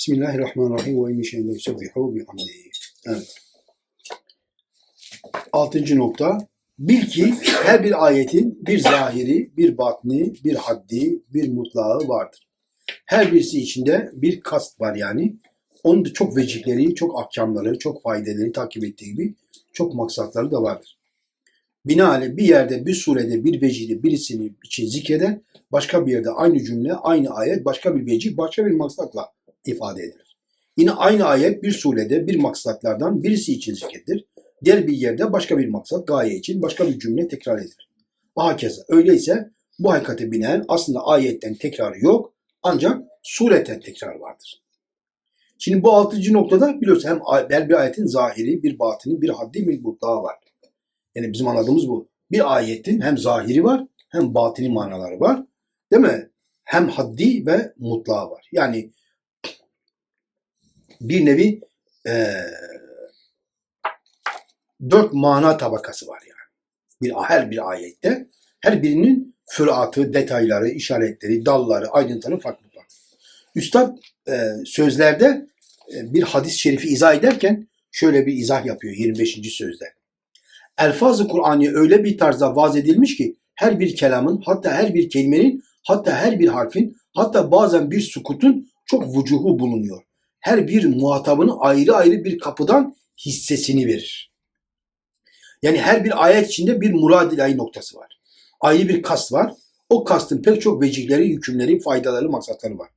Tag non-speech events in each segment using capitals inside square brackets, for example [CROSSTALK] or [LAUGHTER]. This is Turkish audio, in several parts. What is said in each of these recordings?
Bismillahirrahmanirrahim ve emmî şeyle yusabbihu bihamdihi. Evet. Altıncı nokta. Bil ki her bir ayetin bir zahiri, bir batni, bir haddi, bir mutlağı vardır. Her birisi içinde bir kast var yani. Onun da çok vecihleri, çok ahkamları, çok faydeleri takip ettiği gibi çok maksatları da vardır. Binaenaleyh bir yerde, bir surede bir vecihli birisini için zikreder, başka bir yerde aynı cümle, aynı ayet, başka bir vecih, başka bir maksatla ifade edilir. Yine aynı ayet bir surede bir maksatlardan birisi için zikredilir. Diğer bir yerde başka bir maksat, gaye için başka bir cümle tekrar edilir. Hakeza. Öyleyse bu hakikate binaen aslında ayetten tekrarı yok ancak sureten tekrar vardır. Şimdi bu altıncı noktada biliyorsun hem bir ayetin zahiri, bir batini, bir haddi, bir mutlağı var. Yani bizim anladığımız bu. Bir ayetin hem zahiri var hem batini manaları var. Değil mi? Hem haddi ve mutlağı var. Yani bir nevi eee dört mana tabakası var yani. Bir, her bir ayette her birinin füratı, detayları, işaretleri, dalları, ayrıntıları farklı farklı. Üstad e, sözlerde e, bir hadis-i şerifi izah ederken şöyle bir izah yapıyor 25. sözde. Elfaz-ı Kur'an'ı öyle bir tarzda vaz edilmiş ki her bir kelamın hatta her bir kelimenin hatta her bir harfin hatta bazen bir sukutun çok vücuhu bulunuyor. Her bir muhatabının ayrı ayrı bir kapıdan hissesini verir. Yani her bir ayet içinde bir murad ilahi noktası var. Ayrı bir kast var. O kastın pek çok vecihleri, hükümleri, faydaları, maksatları var.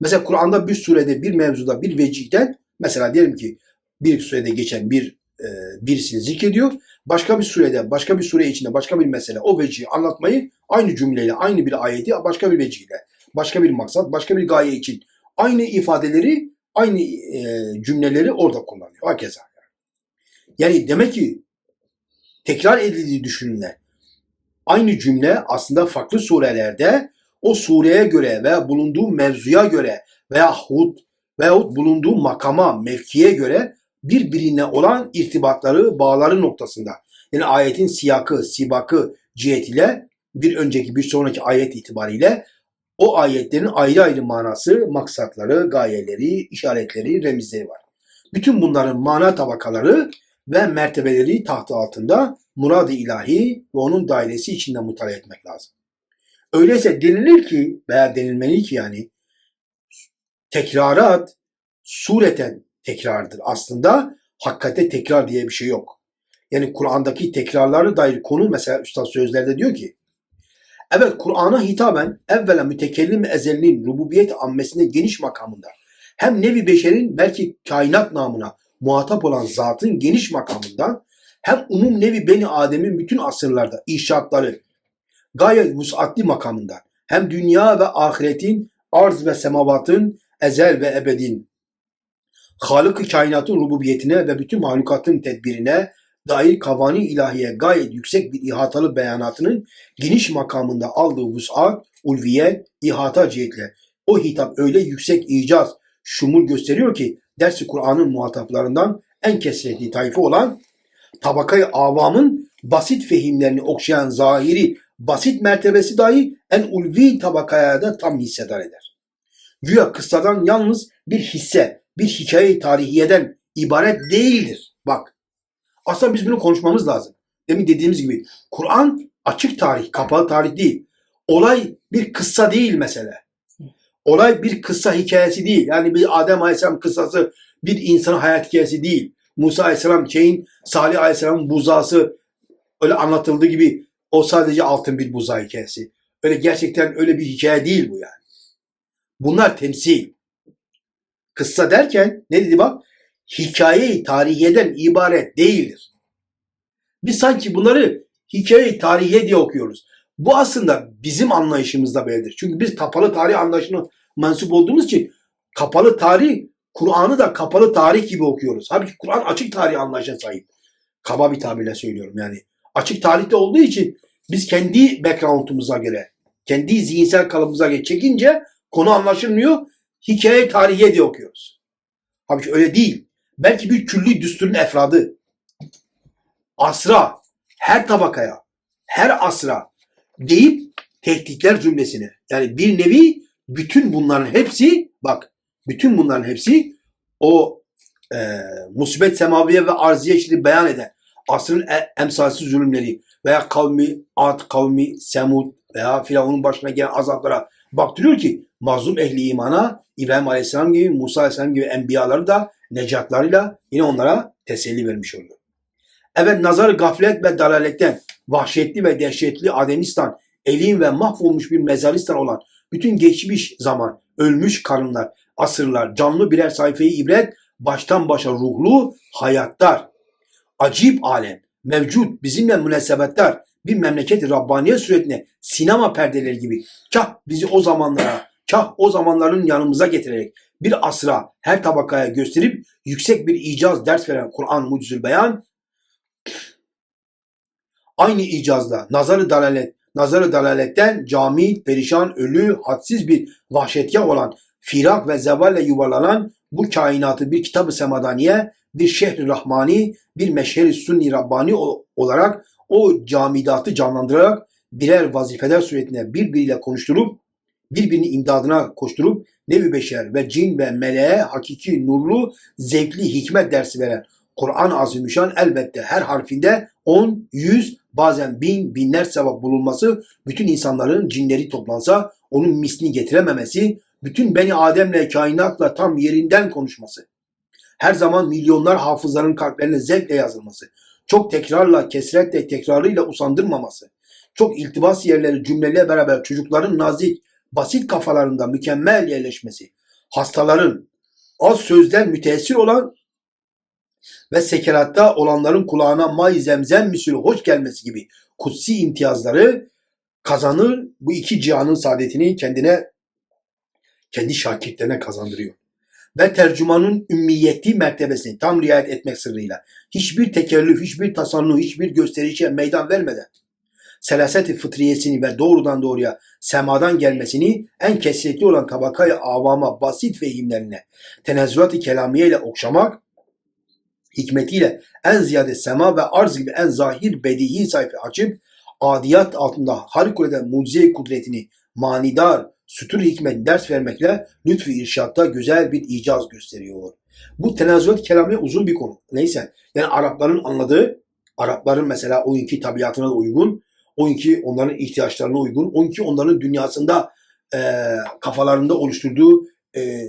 Mesela Kur'an'da bir surede, bir mevzuda, bir vecihten mesela diyelim ki bir surede geçen bir e, birisini zikrediyor. Başka bir surede, başka bir sure içinde başka bir mesele o vecihi anlatmayı aynı cümleyle, aynı bir ayeti başka bir vecihle, başka bir maksat, başka bir gaye için aynı ifadeleri, aynı e, cümleleri orada kullanıyor. Hakeza. Yani demek ki tekrar edildiği düşünülen aynı cümle aslında farklı surelerde o sureye göre veya bulunduğu mevzuya göre veya hud veyahut bulunduğu makama, mevkiye göre birbirine olan irtibatları, bağları noktasında. Yani ayetin siyakı, sibakı cihetiyle bir önceki bir sonraki ayet itibariyle o ayetlerin ayrı ayrı manası, maksatları, gayeleri, işaretleri, remizleri var. Bütün bunların mana tabakaları ve mertebeleri tahtı altında murad-ı ilahi ve onun dairesi içinde mutala etmek lazım. Öyleyse denilir ki veya denilmeli ki yani tekrarat sureten tekrardır. Aslında hakikate tekrar diye bir şey yok. Yani Kur'an'daki tekrarlara dair konu mesela Üstad sözlerde diyor ki Evet Kur'an'a hitaben evvela mütekellim ezelliğin rububiyet ammesinde geniş makamında hem nevi beşerin belki kainat namına muhatap olan zatın geniş makamından hem umum nevi beni Adem'in bütün asırlarda inşaatları gayet vusatli makamından hem dünya ve ahiretin arz ve semavatın ezel ve ebedin Halık-ı kainatın rububiyetine ve bütün mahlukatın tedbirine dair kavani ilahiye gayet yüksek bir ihatalı beyanatının geniş makamında aldığı vusat, ulviyet, ihata cihetle o hitap öyle yüksek icaz, şumul gösteriyor ki dersi Kur'an'ın muhataplarından en kesretli tayfa olan tabakayı avamın basit fehimlerini okşayan zahiri basit mertebesi dahi en ulvi tabakaya da tam hissedar eder. Güya kıssadan yalnız bir hisse, bir hikaye tarihiyeden ibaret değildir. Aslında biz bunu konuşmamız lazım. Demin dediğimiz gibi Kur'an açık tarih, kapalı tarih değil. Olay bir kıssa değil mesele. Olay bir kıssa hikayesi değil. Yani bir Adem Aleyhisselam kıssası bir insan hayat hikayesi değil. Musa Aleyhisselam şeyin, Salih Aleyhisselam'ın buzağısı öyle anlatıldığı gibi o sadece altın bir buzağı hikayesi. Öyle gerçekten öyle bir hikaye değil bu yani. Bunlar temsil. Kıssa derken ne dedi bak? Hikaye tarihiyeden ibaret değildir. Biz sanki bunları hikaye tarihiye diye okuyoruz. Bu aslında bizim anlayışımızda böyledir. Çünkü biz kapalı tarih anlayışına mensup olduğumuz için kapalı tarih, Kur'an'ı da kapalı tarih gibi okuyoruz. Halbuki Kur'an açık tarih anlayışına sahip. Kaba bir tabirle söylüyorum yani. Açık tarihte olduğu için biz kendi background'umuza göre, kendi zihinsel kalıbımıza göre çekince konu anlaşılmıyor. Hikaye tarihiye diye okuyoruz. Halbuki öyle değil. Belki bir külli düsturun efradı. Asra, her tabakaya, her asra deyip tehditler cümlesini. Yani bir nevi bütün bunların hepsi bak Bütün bunların hepsi o e, musibet semaviye ve arziye işini beyan eden asrın e- emsalsiz zulümleri veya kavmi Ad, kavmi Semud veya Firavun'un başına gelen azaplara baktırıyor ki mazlum ehli imana İbrahim Aleyhisselam gibi Musa Aleyhisselam gibi enbiyaları da necatlarıyla yine onlara teselli vermiş oluyor. Evet nazar gaflet ve dalaletten vahşetli ve dehşetli Ademistan, elin ve mahvolmuş bir mezaristan olan bütün geçmiş zaman, ölmüş karınlar, asırlar, canlı birer sayfayı ibret, baştan başa ruhlu hayatlar. Acip alem, mevcut bizimle münasebetler, bir memleket-i Rabbaniye suretine sinema perdeleri gibi kah bizi o zamanlara, kah o zamanların yanımıza getirerek bir asra her tabakaya gösterip yüksek bir icaz ders veren Kur'an mucizül beyan aynı icazla nazarı dalalet, nazarı dalaletten cami, perişan, ölü, hadsiz bir vahşetgah olan firak ve zevalle yuvarlanan bu kainatı bir kitab-ı semadaniye, bir şehri rahmani, bir meşheri sunni rabbani olarak o camidatı canlandırarak birer vazifeler suretine birbiriyle konuşturup birbirini imdadına koşturup nevi beşer ve cin ve meleğe hakiki nurlu zevkli hikmet dersi veren Kur'an-ı Azimüşşan elbette her harfinde 10, 100 bazen bin, binler sevap bulunması bütün insanların cinleri toplansa onun mislini getirememesi bütün Beni Adem'le kainatla tam yerinden konuşması her zaman milyonlar hafızların kalplerine zevkle yazılması çok tekrarla kesretle tekrarıyla usandırmaması çok iltibas yerleri cümleyle beraber çocukların nazik basit kafalarında mükemmel yerleşmesi, hastaların az sözden müteessir olan ve sekeratta olanların kulağına may zemzem misli hoş gelmesi gibi kutsi imtiyazları kazanır. Bu iki cihanın saadetini kendine, kendi şakirtlerine kazandırıyor. Ve tercümanın ümmiyeti mertebesini tam riayet etmek sırrıyla hiçbir tekellüf, hiçbir tasannu, hiçbir gösterişe meydan vermeden selaset-i fıtriyesini ve doğrudan doğruya semadan gelmesini en kesretli olan tabakayı avama basit fehimlerine tenezzülat-ı kelamiye ile okşamak hikmetiyle en ziyade sema ve arz gibi en zahir bedihi sayfa açıp adiyat altında harikulade mucize kudretini manidar sütür hikmet ders vermekle lütfü irşatta güzel bir icaz gösteriyor. Bu tenezzülat kelami uzun bir konu. Neyse yani Arapların anladığı Arapların mesela o tabiatına da uygun o iki onların ihtiyaçlarına uygun, o iki onların dünyasında e, kafalarında oluşturduğu e,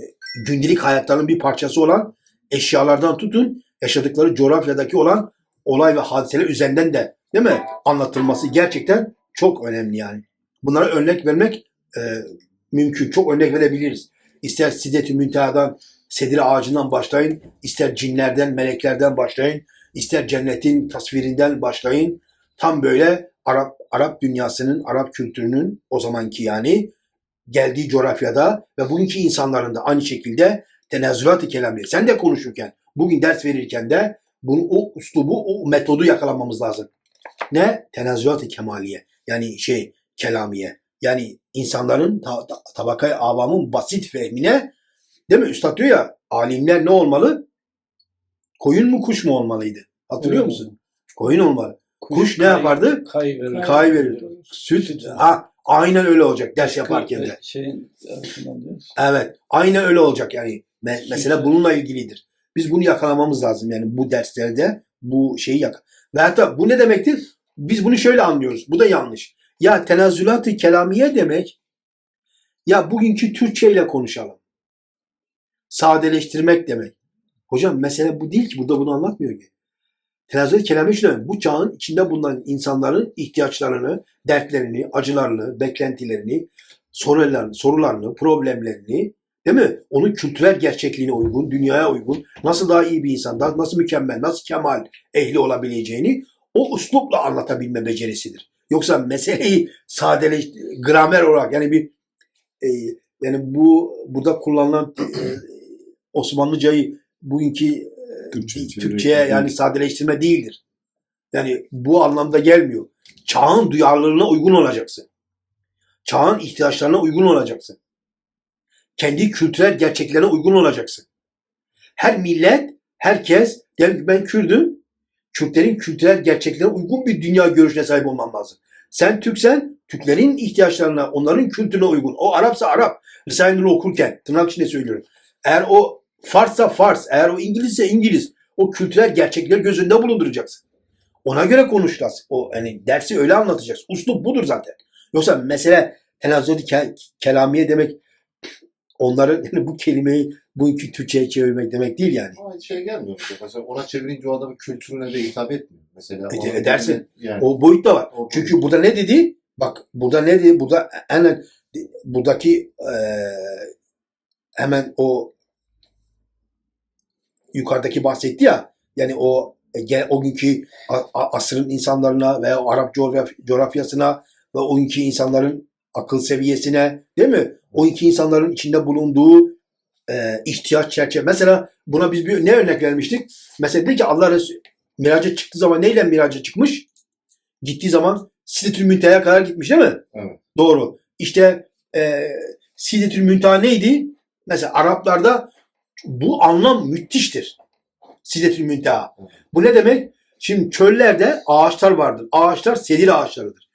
gündelik hayatlarının bir parçası olan eşyalardan tutun yaşadıkları coğrafyadaki olan olay ve hadiseler üzerinden de değil mi anlatılması gerçekten çok önemli yani. Bunlara örnek vermek e, mümkün. Çok örnek verebiliriz. İster Sidet-i Münteha'dan, Sedire ağacından başlayın, ister cinlerden, meleklerden başlayın, ister cennetin tasvirinden başlayın. Tam böyle Arap Arap dünyasının, Arap kültürünün o zamanki yani geldiği coğrafyada ve bugünkü insanların da aynı şekilde tenezzülat-ı kelami. Sen de konuşurken, bugün ders verirken de bunu o uslubu, o metodu yakalamamız lazım. Ne? Tenezzülat-ı kemaliye. Yani şey, kelamiye. Yani insanların ta, ta, tabakayı avamın basit fehmine değil mi? Üstad diyor ya alimler ne olmalı? Koyun mu kuş mu olmalıydı? Hatırlıyor Evet. musun? Koyun olmalı. Kuş ne yapardı? Kay verir. Kay verir. Süt. Ha, aynen öyle olacak ders yaparken de. Şeyin arasından diyoruz. Evet. Aynen öyle olacak yani. Me- mesela bununla ilgilidir. Biz bunu yakalamamız lazım yani bu derslerde bu şeyi yak. Ve hatta bu ne demektir? Biz bunu şöyle anlıyoruz. Bu da yanlış. Ya tenazzülat-ı kelamiye demek ya bugünkü Türkçe ile konuşalım. Sadeleştirmek demek. Hocam mesele bu değil ki. Burada bunu anlatmıyor ki. Tenazzül kelame şu demek. Bu çağın içinde bulunan insanların ihtiyaçlarını, dertlerini, acılarını, beklentilerini, sorularını, sorularını, problemlerini değil mi? Onun kültürel gerçekliğine uygun, dünyaya uygun, nasıl daha iyi bir insan, nasıl mükemmel, nasıl kemal ehli olabileceğini o üslupla anlatabilme becerisidir. Yoksa meseleyi sadeleş, gramer olarak yani bir e, yani bu burada kullanılan e, Osmanlıcayı bugünkü Türkçe, Türkçe'ye yani sadeleştirme değildir. Yani bu anlamda gelmiyor. Çağın duyarlılığına uygun olacaksın. Çağın ihtiyaçlarına uygun olacaksın. Kendi kültürel gerçeklerine uygun olacaksın. Her millet, herkes, diyelim ki ben Kürdüm, Kürtlerin kültürel gerçeklerine uygun bir dünya görüşüne sahip olman lazım. Sen Türksen, Türklerin ihtiyaçlarına, onların kültürüne uygun. O Arapsa Arap. Risale-i Nur'u okurken, tırnak içinde söylüyorum. Eğer o Fars'a Fars, eğer o İngilizse İngiliz. O kültürel gerçekleri göz önünde bulunduracaksın. Ona göre konuşacağız. O hani dersi öyle anlatacaksın. Uslup budur zaten. Yoksa mesele tenazzül ke- kelamiye demek onların [LAUGHS] yani bu kelimeyi bugünkü Türkçe'ye çevirmek demek değil yani. Ama şey gelmiyor. mesela. Ona çevirince o adamın kültürüne de hitap etmiyor. Mesela onun edersin. Yani, O boyut da var. o Çünkü burada ne dedi? Bak burada ne dedi? Burada hemen buradaki eee, hemen o yukarıdaki bahsetti ya yani o e, o günkü asrın insanlarına veya Arap coğraf- coğrafyasına ve o günkü insanların akıl seviyesine değil mi? O günkü insanların içinde bulunduğu e, ihtiyaç çerçeve. Mesela buna biz bir ne örnek vermiştik? Mesela dedi ki Allah Resulü miraca çıktığı zaman neyle miraca çıkmış? Gittiği zaman Sidetül Münteha'ya kadar gitmiş değil mi? Evet. Doğru. İşte e, Sidetül Münteha neydi? Mesela Araplarda bu anlam müthiştir. Sidetül Münteha. Bu ne demek? Şimdi çöllerde ağaçlar vardır. Ağaçlar sedir ağaçlarıdır.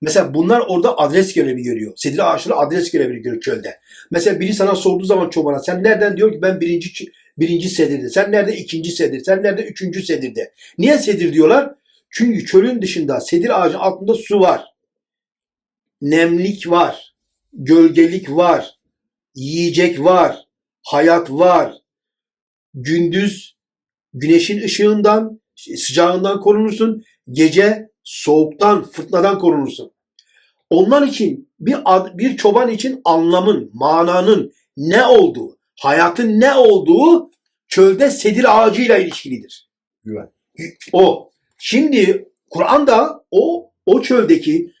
Mesela bunlar orada adres görevi görüyor. Sedir ağaçları adres görevi görüyor çölde. Mesela biri sana sorduğu zaman çobana sen nereden diyor ki ben birinci birinci sedirde. Sen nerede ikinci sedir. Sen nerede üçüncü sedirde. Niye sedir diyorlar? Çünkü çölün dışında sedir ağacının altında su var. Nemlik var. Gölgelik var. Yiyecek var. Hayat var. Gündüz güneşin ışığından, sıcağından korunursun. Gece soğuktan, fırtınadan korunursun. Onlar için bir ad- bir çoban için anlamın, mananın ne olduğu, hayatın ne olduğu çölde sedir ağacıyla ilişkilidir. Güven. O. Şimdi Kur'an'da o o çöldeki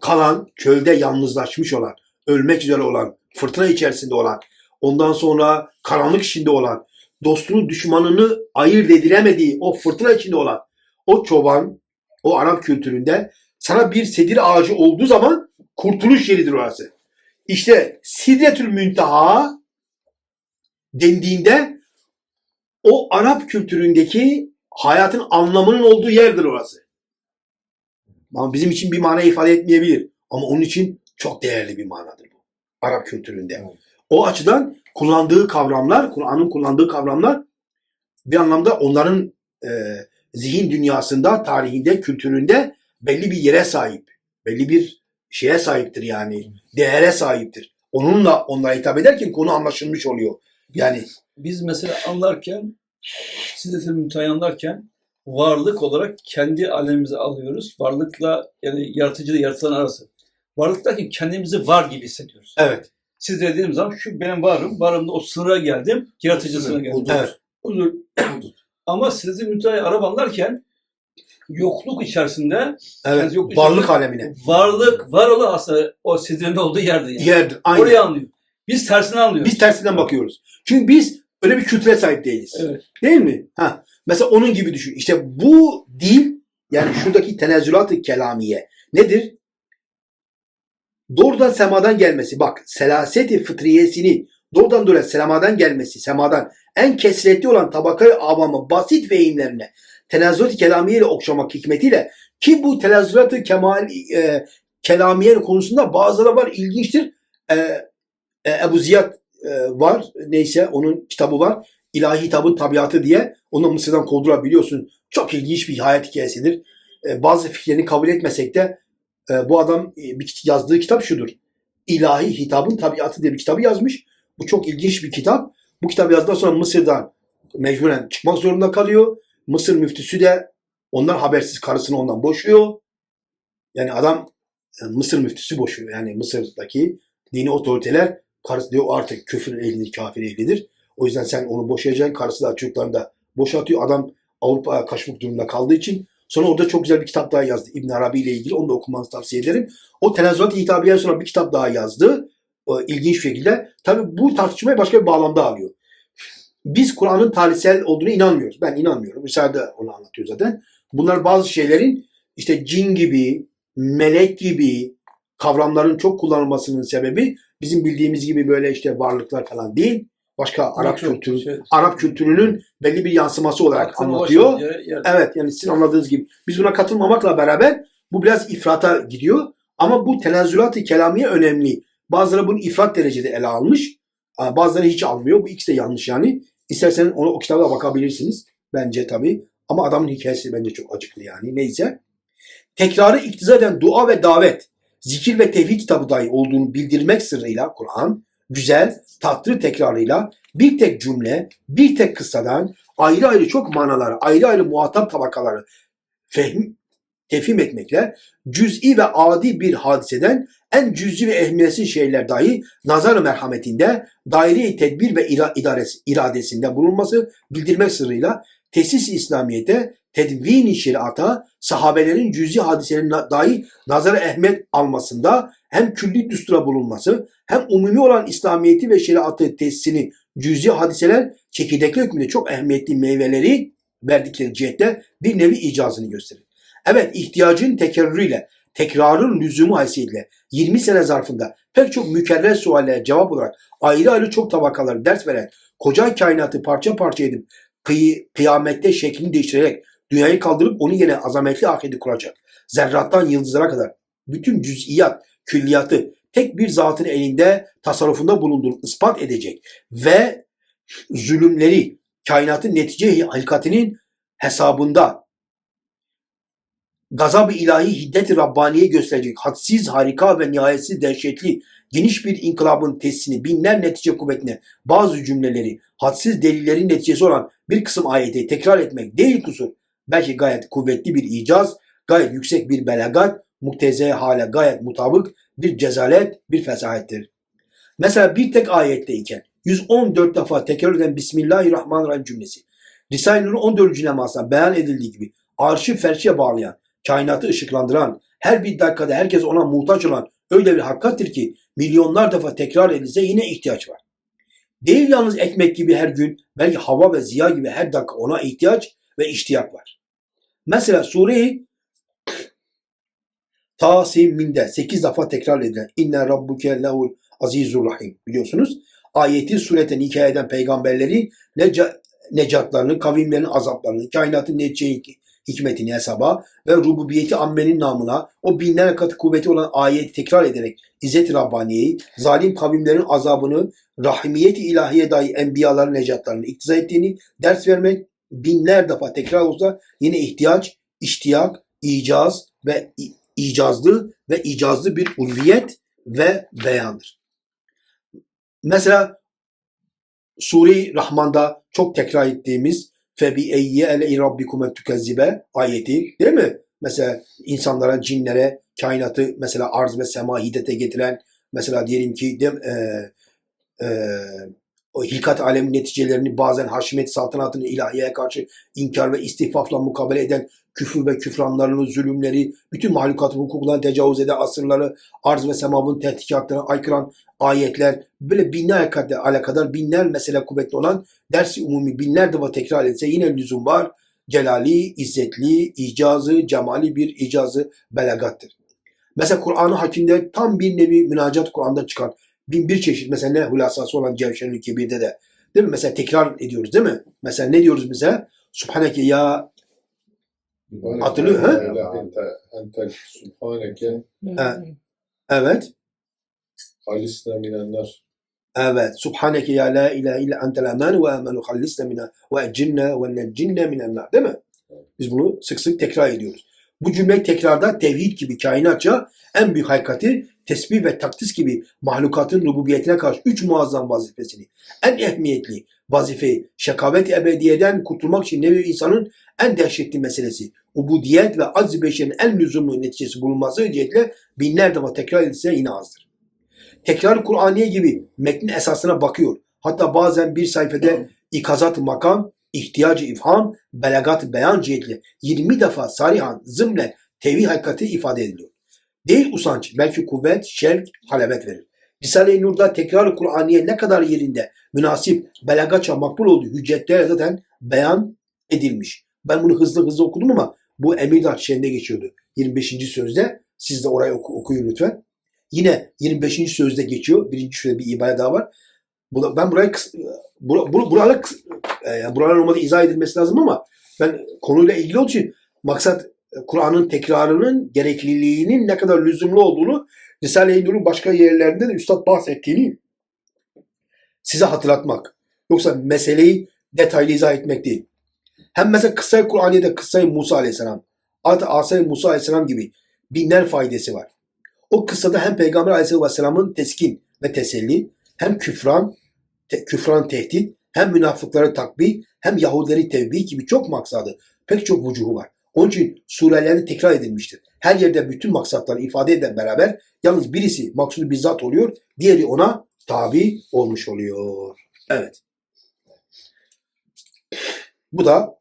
kalan, çölde yalnızlaşmış olan, ölmek üzere olan, fırtına içerisinde olan, ondan sonra karanlık içinde olan, dostunu düşmanını ayırt edilemediği o fırtına içinde olan o çoban, o Arap kültüründe sana bir sedir ağacı olduğu zaman kurtuluş yeridir orası. İşte Sidretül Münteha dendiğinde o Arap kültüründeki hayatın anlamının olduğu yerdir orası. Ama bizim için bir mana ifade etmeyebilir. Ama onun için çok değerli bir manadır bu. Arap kültüründe. Evet. O açıdan kullandığı kavramlar, Kur'an'ın kullandığı kavramlar bir anlamda onların e, zihin dünyasında, tarihinde, kültüründe belli bir yere sahip. Belli bir şeye sahiptir yani. Değere sahiptir. Onunla onlara hitap ederken konu anlaşılmış oluyor. Yani Biz mesela anlarken, Siddet-i Münteha'yı anlarken varlık olarak kendi alemimize alıyoruz. Varlıkla yani yaratıcı ile yaratılan arası. Varlık derken kendimizi var gibi hissediyoruz. evet. Siz de dediğim zaman şu benim varım, varımda o sınıra geldim, yaratıcısına geldim. Hudut. Evet. Hudut. Ama Siddet-i Münteha'yı araba anlarken yokluk içerisinde Evet. yok- Varlık alemine. varlık, var olan aslında o sidrin olduğu yerde yani. Yerdir. Aynen. Orayı anlıyor. Biz tersini anlıyoruz. Biz tersinden bakıyoruz. Çünkü biz öyle bir kültüre sahip değiliz. Evet. Değil mi? Ha. Mesela onun gibi düşün. İşte bu dil yani şuradaki tenezzülat-ı kelamiye nedir? Doğrudan semadan gelmesi. Bak selaseti fıtriyesini doğrudan doğruya semadan gelmesi, semadan en kesretli olan tabakayı avamı basit fehimlerine tenezzülat-ı kelamiye okşamak hikmetiyle ki bu tenezzülat-ı kemal e, kelamiye konusunda bazıları var ilginçtir. E, e, Ebu Ziyad e, var. Neyse onun kitabı var. İlahi Kitabın Tabiatı diye. Onu Mısır'dan kovdular biliyorsun. Çok ilginç bir hayat hikayesidir. E, bazı fikirlerini kabul etmesek de e, bu adam e, yazdığı kitap şudur. İlahi Hitabın Tabiatı diye bir kitabı yazmış. Bu çok ilginç bir kitap. Bu kitabı yazdıktan sonra Mısır'dan mecburen çıkmak zorunda kalıyor. Mısır müftüsü de ondan habersiz karısını ondan boşuyor. Yani adam e, Mısır müftüsü boşuyor. Yani Mısır'daki dini otoriteler karısı diyor artık küfür ehlidir, kafir ehlidir. O yüzden sen onu boşayacaksın. Karısı da çocuklarını da boşatıyor. Adam Avrupa'ya kaçmak durumunda kaldığı için. Sonra orada çok güzel bir kitap daha yazdı. İbn Arabi ile ilgili. Onu da okumanızı tavsiye ederim. O Tenezzülat-ı Hitabiye'den sonra bir kitap daha yazdı. O, ilginç bir şekilde. Tabii bu tartışmayı başka bir bağlamda alıyor. Biz Kur'an'ın tarihsel olduğunu inanmıyoruz. Ben inanmıyorum. Risale onu anlatıyor zaten. Bunlar bazı şeylerin işte cin gibi, melek gibi kavramların çok kullanılmasının sebebi bizim bildiğimiz gibi böyle işte varlıklar falan değil. Başka Arap Çok- kültürü, şey- Arap kültürünün belli bir yansıması olarak anlatıyor. yere- yere- Evet yani sizin anladığınız gibi. Biz buna katılmamakla beraber bu biraz ifrata gidiyor. Ama bu tenezzülat-ı kelamiye önemli. Bazıları bunu ifrat derecede ele almış. Bazıları hiç almıyor. Bu ikisi de yanlış yani. İsterseniz ona o kitaba bakabilirsiniz. Bence tabii. Ama adamın hikayesi bence çok acıklı yani. Neyse. Tekrarı iktiza eden dua ve davet, zikir ve tevhid kitabı dahi olduğunu bildirmek sırrıyla Kur'an, güzel, tatlı tekrarıyla bir tek cümle, bir tek kıssadan ayrı ayrı çok manaları, ayrı ayrı muhatap tabakaları fehim, tefhim etmekle cüz'i ve adi bir hadiseden en cüz'i ve ehemmiyetsiz şeyler dahi nazar merhametinde daire tedbir ve idaresi, iradesinde bulunması bildirmek sırrıyla tesis İslamiyete, tedvini şeriata, sahabelerin cüz'i hadiselerin dahi nazara ehmet almasında hem külli düstura bulunması hem umumi olan İslamiyeti ve şeriatı tesisini cüz'i hadiseler çekirdekli hükmünde çok ehemmiyetli meyveleri verdikleri cihette bir nevi icazını gösterir. Evet ihtiyacın tekerrürüyle, tekrarın lüzumu haysiyetiyle 20 sene zarfında pek çok mükerrer suallere cevap olarak ayrı ayrı çok tabakaları ders veren koca kainatı parça parça edip kıy- kıyamette şeklini değiştirerek dünyayı kaldırıp onu yine azametli ahireti kuracak. Zerrattan yıldızlara kadar bütün cüz'iyat, külliyatı tek bir zatın elinde tasarrufunda bulunduğunu ispat edecek ve zulümleri kainatın netice hakikatinin hesabında gazab-ı ilahi hiddet-i Rabbaniye gösterecek hadsiz, harika ve nihayetsiz dehşetli geniş bir inkılabın tesisini binler netice kuvvetine bazı cümleleri hadsiz delillerin neticesi olan bir kısım ayeti tekrar etmek değil kusur. Belki gayet kuvvetli bir icaz, gayet yüksek bir belagat, mukteze hale gayet mutabık bir cezalet, bir fesahettir. Mesela bir tek ayetteyken 114 defa tekrar eden Bismillahirrahmanirrahim cümlesi. Risale-i Nur'un 14. lemasında beyan edildiği gibi arşı ferşe bağlayan, kainatı ışıklandıran, her bir dakikada herkes ona muhtaç olan öyle bir hakikattir ki milyonlar defa tekrar edilse yine ihtiyaç var. Değil yalnız ekmek gibi her gün, belki hava ve ziya gibi her dakika ona ihtiyaç ve iştiyak var. Mesela Sure-i Tasim'inde 8 defa tekrar edilen İnne Rabbuke lehul azizur rahim biliyorsunuz. Ayeti sureten hikaye eden peygamberleri neca, necatlarını, kavimlerin azaplarını, kainatın netice hikmetini hesaba ve rububiyeti ammenin namına o binler katı kuvveti olan ayeti tekrar ederek İzzet-i Rabbaniye'yi, zalim kavimlerin azabını, rahimiyeti ilahiye dair enbiyaların necatlarını iktiza ettiğini ders vermek binler defa tekrar olsa yine ihtiyaç, iştiyak, icaz ve icazlı ve icazlı bir ulviyet ve beyandır. Mesela Sure-i Rahman'da çok tekrar ettiğimiz febi eyye ele rabbikume tükezzibe ayeti değil mi? Mesela insanlara, cinlere, kainatı mesela arz ve sema hidete getiren mesela diyelim ki de, e, e, o hilkat alemin neticelerini bazen haşmet saltanatını ilahiyeye karşı inkar ve istihfafla mukabele eden küfür ve küfranlarını, zulümleri, bütün mahlukatın hukuklarına tecavüz eden asırları, arz ve semabın tehdikatlarına aykıran ayetler, böyle binler kadar, alakadar binler mesele kuvvetli olan dersi umumi binler defa tekrar etse yine lüzum var. Celali, izzetli, icazı, cemali bir icazı belagattır. Mesela Kur'an-ı Hakim'de tam bir nevi münacat Kur'an'da çıkan bin bir çeşit mesela ne hulasası olan Cevşen-ül Kebir'de de değil mi? Mesela tekrar ediyoruz değil mi? Mesela ne diyoruz mesela? Subhaneke ya Hatırlıyor, ha? Subhaneke evet halisne minenler. Evet. Subhaneke ya la ilahe illa entel emen ve emenu hallisne mine ve ecinne ve neccinne minenler. Değil mi? Biz bunu sık sık tekrar ediyoruz. Bu cümle tekrarda tevhid gibi kainatça en büyük hakikati tesbih ve takdis gibi mahlukatın rububiyetine karşı üç muazzam vazifesini, en ehemmiyetli vazifeyi, şekavet ebediyeden kurtulmak için nevi insanın en dehşetli meselesi, ubudiyet ve azz-i beşerin en lüzumlu neticesi bulunması cihetle binler defa tekrar edilse yine azdır. Tekrar Kur'aniye gibi metnin esasına bakıyor. Hatta bazen bir sayfada ikazat makam, ihtiyacı ifham, belagat beyan cihetle 20 defa sarihan, zımnen tevhid hakikati ifade ediliyor. Değil usanç, belki kuvvet, şevk, halebet verir. Risale-i Nur'da tekrar Kur'aniye ne kadar yerinde, münasip, belagaça makbul olduğu hüccetler zaten beyan edilmiş. Ben bunu hızlı hızlı okudum ama bu Emirdağ şeyinde geçiyordu. 25. sözde. Siz de orayı oku- okuyun lütfen. Yine 25. sözde geçiyor. Birinci şurada bir ibare daha var. Ben burayı kıs, bura, bura, buralar, e, normalde izah edilmesi lazım ama ben konuyla ilgili olduğu için maksat Kur'an'ın tekrarının gerekliliğinin ne kadar lüzumlu olduğunu Risale-i Nur'un başka yerlerinde de Üstad bahsettiğini Size hatırlatmak. Yoksa meseleyi detaylı izah etmek değil. Hem mesela kıssa Kur'an'da kıssa Musa Aleyhisselam, At Asay Musa Aleyhisselam gibi binler faydası var. O kıssada hem Peygamber Aleyhisselam'ın teskin ve teselli, hem küfran, te, küfran tehdit, hem münafıkları takbih, hem Yahudileri tevbih gibi çok maksadı, pek çok vucuhu var. Onun için surelerde tekrar edilmiştir. Her yerde bütün maksatları ifade eden beraber yalnız birisi maksudu bizzat oluyor, diğeri ona tabi olmuş oluyor. Evet. Bu da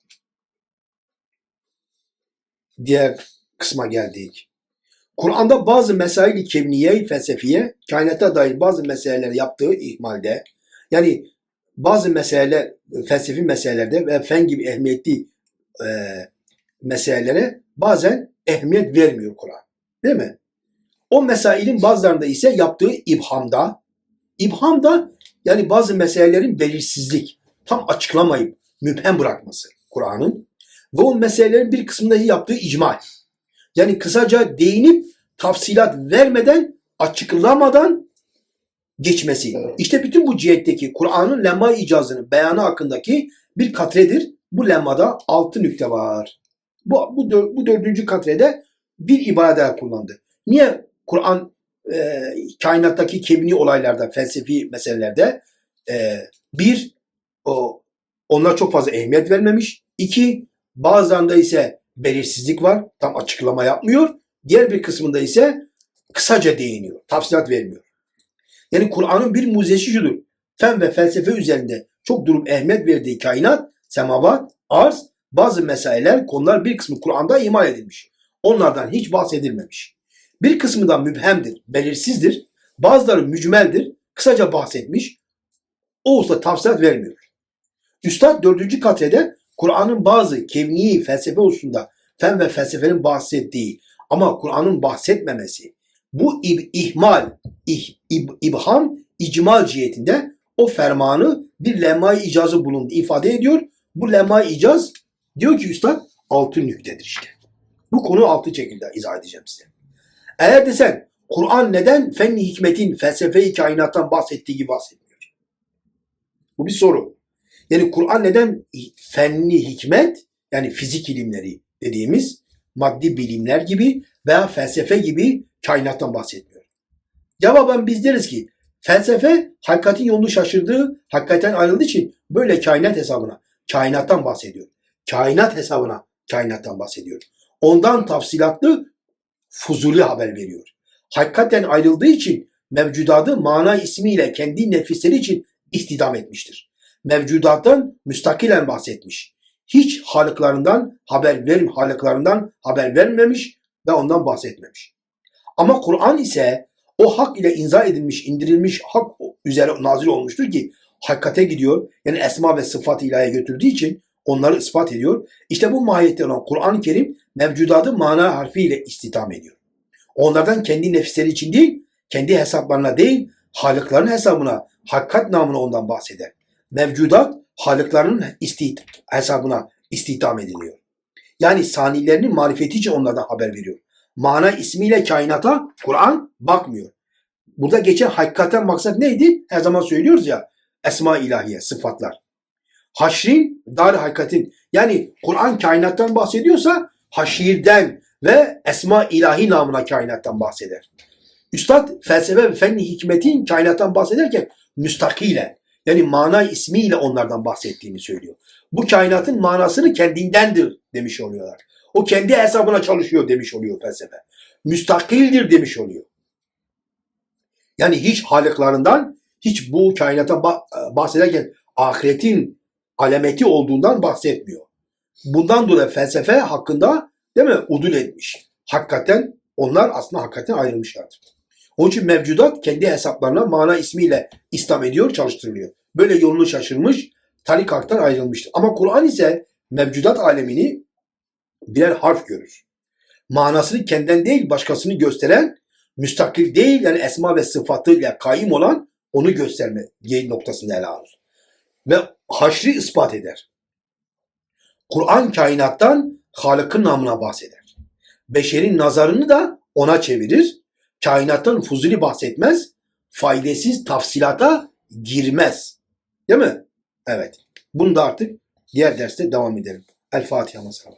diğer kısma geldik. Kur'an'da bazı mesail-i kevniye, felsefiye, kainata dair bazı meseleleri yaptığı ihmalde, yani bazı meseleler, felsefi meselelerde ve fen gibi ehemmiyetli e, meselelere bazen ehemmiyet vermiyor Kur'an. Değil mi? O mesailin bazılarında ise yaptığı ibhamda, ibhamda yani bazı meselelerin belirsizlik, tam açıklamayıp müphem bırakması Kur'an'ın ve o meselelerin bir kısmındaki yaptığı icmal. Yani kısaca değinip tafsilat vermeden, açıklamadan geçmesi. İşte bütün bu cihetteki Kur'an'ın lemma icazının beyanı hakkındaki bir katredir. Bu lemmada altı nükte var. Bu, bu, bu dördüncü katrede bir ibare daha kullandı. Niye Kur'an e, kainattaki kevni olaylarda, felsefi meselelerde e, bir, o, onlar çok fazla ehemmiyet vermemiş. İki, bazılarında ise belirsizlik var. Tam açıklama yapmıyor. Diğer bir kısmında ise kısaca değiniyor. Tafsilat vermiyor. Yani Kur'an'ın bir muzesi şudur. Fen ve felsefe üzerinde çok durup ehemmiyet verdiği kainat, semavat, arz, bazı meseleler, konular bir kısmı Kur'an'da imal edilmiş. Onlardan hiç bahsedilmemiş. Bir kısmı da mübhemdir, belirsizdir. Bazıları mücmeldir, kısaca bahsetmiş. O usta tafsilat vermiyor. Üstad 4. katrede Kur'an'ın bazı kevni felsefe hususunda fen ve felsefenin bahsettiği ama Kur'an'ın bahsetmemesi bu ib- ihmal, ih- ib- ibham, icmal cihetinde o fermanı bir lemma icazı bulundu ifade ediyor. Bu lemma icaz diyor ki üstad altı nüktedir işte. Bu konu altı şekilde izah edeceğim size. Eğer desen Kur'an neden fenni hikmetin felsefeyi kainattan bahsettiği gibi bahsetmiyor? Bu bir soru. Yani Kur'an neden fenni hikmet yani fizik ilimleri dediğimiz maddi bilimler gibi veya felsefe gibi kainattan bahsetmiyor. Cevaben biz deriz ki felsefe hakikatin yolunu şaşırdığı, hakikaten ayrıldığı için böyle kainat hesabına, kainattan bahsediyor. Kainat hesabına kainattan bahsediyor. Ondan tafsilatlı fuzuli haber veriyor. Hakikaten ayrıldığı için mevcudatı mana ismiyle kendi nefisleri için ihtidam etmiştir. Mevcudattan müstakilen bahsetmiş. Hiç halıklarından haber verim halıklarından haber vermemiş ve ondan bahsetmemiş. Ama Kur'an ise o hak ile inza edilmiş, indirilmiş hak üzere nazil olmuştur ki hakikate gidiyor. Yani esma ve sıfat ilahiye götürdüğü için onları ispat ediyor. İşte bu mahiyette olan Kur'an-ı Kerim mevcudatı mana harfiyle istihdam ediyor. Onlardan kendi nefisleri için değil, kendi hesaplarına değil, halıkların hesabına, hakikat namına ondan bahseder. Mevcudat halıklarının istih hesabına istihdam ediliyor. Yani sanilerinin marifeti için onlardan haber veriyor. Mana ismiyle kainata Kur'an bakmıyor. Burada geçen hakikaten maksat neydi? Her zaman söylüyoruz ya esma ilahiye, sıfatlar. Haşrin, dar hakikatin yani Kur'an kainattan bahsediyorsa haşirden ve esma ilahi namına kainattan bahseder. Üstad felsefe ve fenni hikmetin kainattan bahsederken müstakilen yani mana ismiyle onlardan bahsettiğini söylüyor. Bu kainatın manasını kendindendir demiş oluyorlar. O kendi hesabına çalışıyor demiş oluyor felsefe. Müstakildir demiş oluyor. Yani hiç halıklarından, hiç bu kainata bah- bahsederken ahiretin alameti olduğundan bahsetmiyor. Bundan dolayı felsefe hakkında değil mi udul etmiş. Hakikaten onlar aslında hakikaten ayrılmışlardır. Onun için mevcudat kendi hesaplarına mana ismiyle İslam ediyor, çalıştırılıyor. Böyle yolunu şaşırmış, tarikattan ayrılmıştır. Ama Kur'an ise mevcudat alemini birer harf görür. Manasını kendinden değil başkasını gösteren, müstakil değil yani esma ve sıfatıyla kaim olan onu gösterme noktasında ele alır. Ve haşri ispat eder. Kur'an kainattan Halık'ın namına bahseder. Beşerin nazarını da ona çevirir. Kainattan fuzuli bahsetmez. Faydasız tafsilata girmez. Değil mi? Evet. Bunu da artık diğer derste devam edelim. El Fatiha mesela.